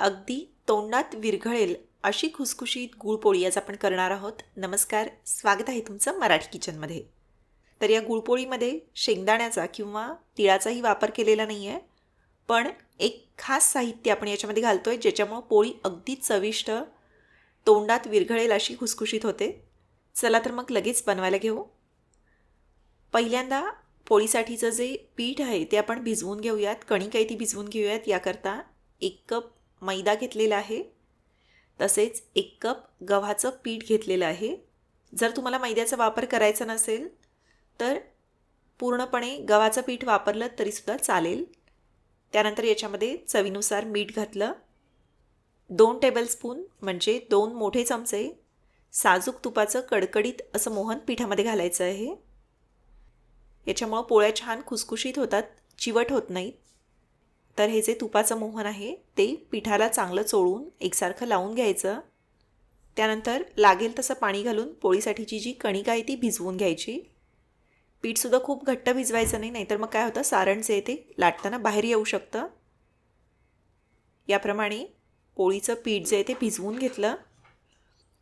अगदी तोंडात विरघळेल अशी खुसखुशीत गुळपोळी आज आपण करणार आहोत. नमस्कार स्वागत आहे तुमचं मराठी किचनमध्ये. तर या गुळपोळीमध्ये शेंगदाण्याचा किंवा तिळाचाही वापर केलेला नाही आहे पण एक खास साहित्य आपण याच्यामध्ये घालतो आहे ज्याच्यामुळं पोळी अगदी चविष्ट तोंडात विरघळेल अशी खुसखुशीत होते. चला तर मग लगेच बनवायला घेऊ. पहिल्यांदा पोळीसाठीचं जे पीठ आहे ते आपण भिजवून घेऊयात. कणिक आहे ती भिजवून घेऊयात. याकरता एक कप मैदा घेतलेला आहे. तसेच एक कप गव्हाचं पीठ घेतलेलं आहे. जर तुम्हाला मैद्याचा वापर करायचा नसेल तर पूर्णपणे गव्हाचं पीठ वापरलं तरीसुद्धा चालेल. त्यानंतर याच्यामध्ये चवीनुसार मीठ घातलं. दोन टेबलस्पून म्हणजे दोन मोठे चमचे साजूक तुपाचं कडकडीत असं मोहन पिठामध्ये घालायचं आहे. याच्यामुळं पोळ्या छान खुसखुशीत होतात चिवट होत नाहीत. तर हे जे तुपाचं मोहन आहे ते पिठाला चांगलं चोळून एकसारखं लावून घ्यायचं. त्यानंतर लागेल तसं पाणी घालून पोळीसाठीची जी कणिक आहे ती भिजवून घ्यायची. पीठसुद्धा खूप घट्ट भिजवायचं नाही नाहीतर मग काय होतं सारण जे आहे ते लाटताना बाहेर येऊ शकतं. याप्रमाणे पोळीचं पीठ जे आहे ते भिजवून घेतलं.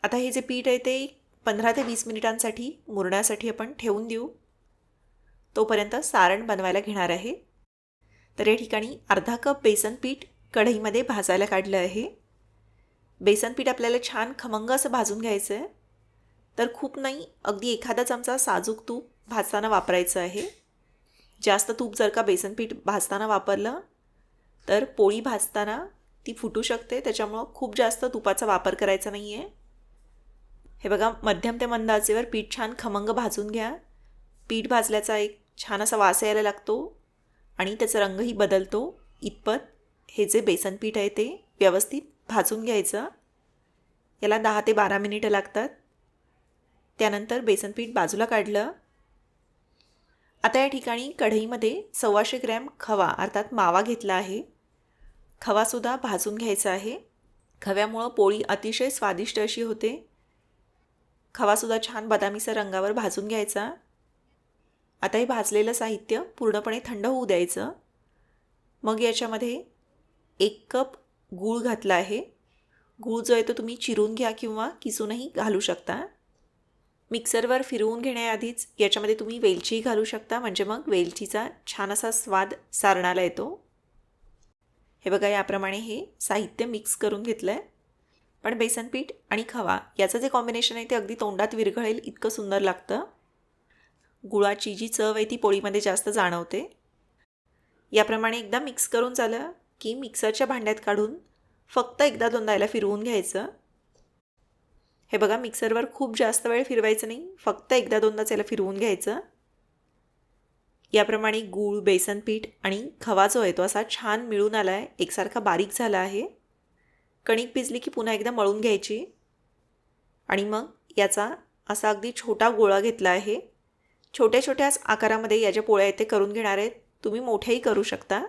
आता हे जे पीठ आहे ते पंधरा ते वीस मिनिटांसाठी मुरण्यासाठी आपण ठेवून देऊ. तोपर्यंत सारण बनवायला घेणार आहे. तर या ठिकाणी अर्धा कप बेसन पीठ कढईमध्ये भाजायला काढलं आहे. बेसन पीठ आपल्याला छान खमंग असं भाजून घ्यायचं आहे तर खूप नाही अगदी एखादा चमचा साजूक तूप भाजताना वापरायचं आहे. जास्त तूप जर का बेसन पीठ भाजताना वापरलं तर पोळी भाजताना ती फुटू शकते. त्याच्यामुळं खूप जास्त तुपाचा वापर करायचा नाही आहे हे बघा मध्यम ते मंद आचेवर पीठ छान खमंग भाजून घ्या. पीठ भाजल्याचा एक छान असा वास यायला लागतो. आणि त्याचा रंगही बदलतो. इतपत हे जे बेसन पीठ आहे ते व्यवस्थित भाजून घ्यायचं. याला दहा ते बारा मिनिटं लागतात. त्यानंतर बेसन पीठ बाजूला काढलं. आता या ठिकाणी कढईमध्ये सव्वाशे ग्रॅम खवा अर्थात मावा घेतला आहे. खवासुद्धा भाजून घ्यायचा आहे. खव्यामुळं पोळी अतिशय स्वादिष्ट अशी होते. खवासुद्धा छान बदामीचा रंगावर भाजून घ्यायचा. आता हे भाजलेलं साहित्य पूर्णपणे थंड होऊ द्यायचं. मग याच्यामध्ये एक कप गूळ घातला आहे. गूळ जो आहे तो तुम्ही चिरून घ्या किंवा किसूनही घालू शकता. मिक्सरवर फिरवून घेण्याआधीच याच्यामध्ये तुम्ही वेलची घालू शकता. म्हणजे मग वेलचीचा छान असा स्वाद सारणाला येतो. हे बघा याप्रमाणे हे साहित्य मिक्स करून घेतलं आहे पण बेसन पीठ आणि खवा याचं जे कॉम्बिनेशन आहे ते अगदी तोंडात विरघळेल इतकं सुंदर लागतं. गुळाची जी चव आहे ती पोळीमध्ये जास्त जाणवते. याप्रमाणे एकदा मिक्स करून झालं की मिक्सरच्या भांड्यात काढून फक्त एकदा दोनदायला फिरवून घ्यायचं. हे बघा मिक्सरवर खूप जास्त वेळ फिरवायचं नाही फक्त एकदा दोनदाच याला फिरवून घ्यायचं. याप्रमाणे गूळ बेसन पीठ आणि खवा जो आहे तो असा छान मिळून आला आहे एकसारखा बारीक झाला आहे. कणिक भिजली की पुन्हा एकदा मळून घ्यायची. आणि मग याचा असा अगदी छोटा गोळा घेतला आहे. छोट्या छोट्याच आकारामध्ये या ज्या पोळ्या आहेत ते करून घेणार आहेत. तुम्ही मोठ्याही करू शकता.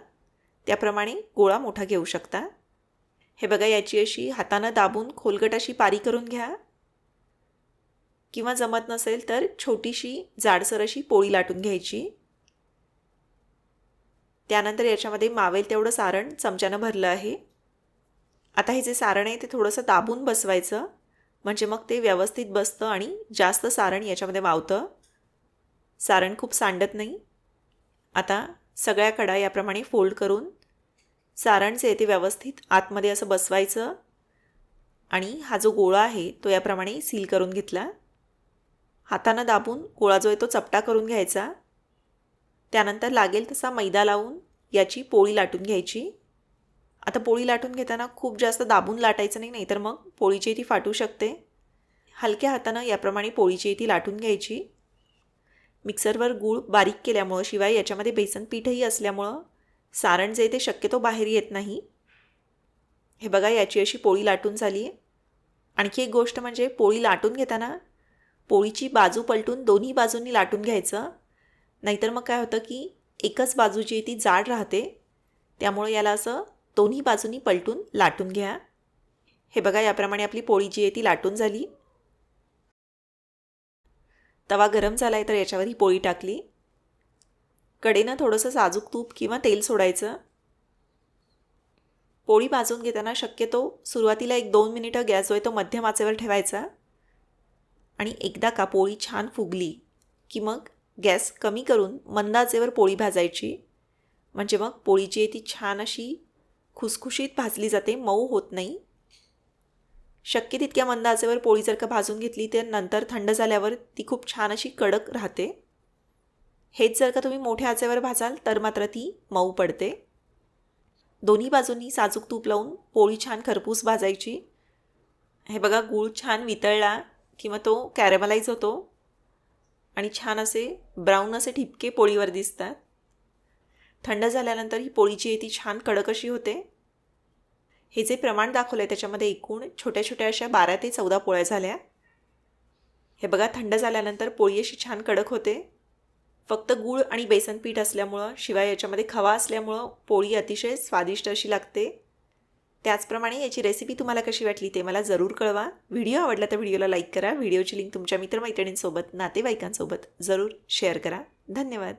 त्याप्रमाणे गोळा मोठा घेऊ शकता. हे बघा याची अशी हातानं दाबून खोलगट अशी पारी करून घ्या. किंवा जमत नसेल तर छोटीशी जाडसर अशी पोळी लाटून घ्यायची. त्यानंतर याच्यामध्ये मावेल तेवढं सारण चमच्यानं भरलं आहे. आता हे जे सारण आहे ते थोडंसं दाबून बसवायचं. म्हणजे मग ते व्यवस्थित बसतं आणि जास्त सारण याच्यामध्ये मावतं. सारण खूप सांडत नाही. आता सगळ्या कडा याप्रमाणे फोल्ड करून सारण जे आहे ते व्यवस्थित आतमध्ये असं बसवायचं आणि हा जो गोळा आहे तो याप्रमाणे सील करून घेतला. हातानं दाबून गोळा जो आहे तो चपटा करून घ्यायचा. त्यानंतर लागेल तसा मैदा लावून याची पोळी लाटून घ्यायची. आता पोळी लाटून घेताना खूप जास्त दाबून लाटायचं नाही नाहीतर मग पोळीची ती फाटू शकते. हलक्या हातानं याप्रमाणे पोळीची ती लाटून घ्यायची. मिक्सरवर गूळ बारीक केल्यामुळं शिवाय याच्यामध्ये बेसन पीठही असल्यामुळं सारण जे ते शक्यतो बाहेर येत नाही. हे बघा याची अशी पोळी लाटून झाली आहे. आणखी एक गोष्ट म्हणजे पोळी लाटून घेताना पोळीची बाजू पलटून दोन्ही बाजूंनी लाटून घ्यायचं. नाहीतर मग काय होतं की एकच बाजू जी आहे ती जाड राहते. त्यामुळं याला असं दोन्ही बाजूंनी पलटून लाटून घ्या. हे बघा याप्रमाणे आपली पोळी जी आहे ती लाटून झाली. तवा गरम झाला आहे तर याच्यावर ही पोळी टाकली. कडेनं थोडंसं साजूक तूप किंवा तेल सोडायचं. पोळी भाजून घेताना शक्यतो सुरुवातीला एक दोन मिनिटं गॅस जो आहे तो मध्यम आचेवर ठेवायचा. आणि एकदा का पोळी छान फुगली की मग गॅस कमी करून मंदाचेवर पोळी भाजायची. म्हणजे मग पोळी जी आहे ती छान अशी खुसखुशीत भाजली जाते मऊ होत नाही. शक्य तितक्या मंद आचेवर पोळी जर का भाजून घेतली तर नंतर थंड झाल्यावर ती खूप छान अशी कडक राहते. हेच जर का तुम्ही मोठ्या आचेवर भाजाल तर मात्र ती मऊ पडते. दोन्ही बाजूंनी साजूक तूप लावून पोळी छान खरपूस भाजायची. हे बघा गूळ छान वितळला किंवा तो कॅरेमलाइज होतो. आणि छान असे ब्राऊन असे ठिपके पोळीवर दिसतात. थंड झाल्यानंतर ही पोळी जी आहे ती छान कडक अशी होते. हे जे प्रमाण दाखवलं आहे त्याच्यामध्ये एकूण छोट्या छोट्या अशा बारा ते चौदा पोळ्या झाल्या. हे बघा थंड झाल्यानंतर पोळी अशी छान कडक होते. फक्त गूळ आणि बेसन पीठ असल्यामुळं शिवाय याच्यामध्ये खवा असल्यामुळं पोळी अतिशय स्वादिष्ट अशी लागते. त्याचप्रमाणे याची रेसिपी तुम्हाला कशी वाटली ते मला जरूर कळवा. व्हिडिओ आवडला तर व्हिडिओला लाईक करा. व्हिडिओची लिंक तुमच्या मित्रमैत्रिणींसोबत नातेवाईकांसोबत जरूर शेअर करा. धन्यवाद.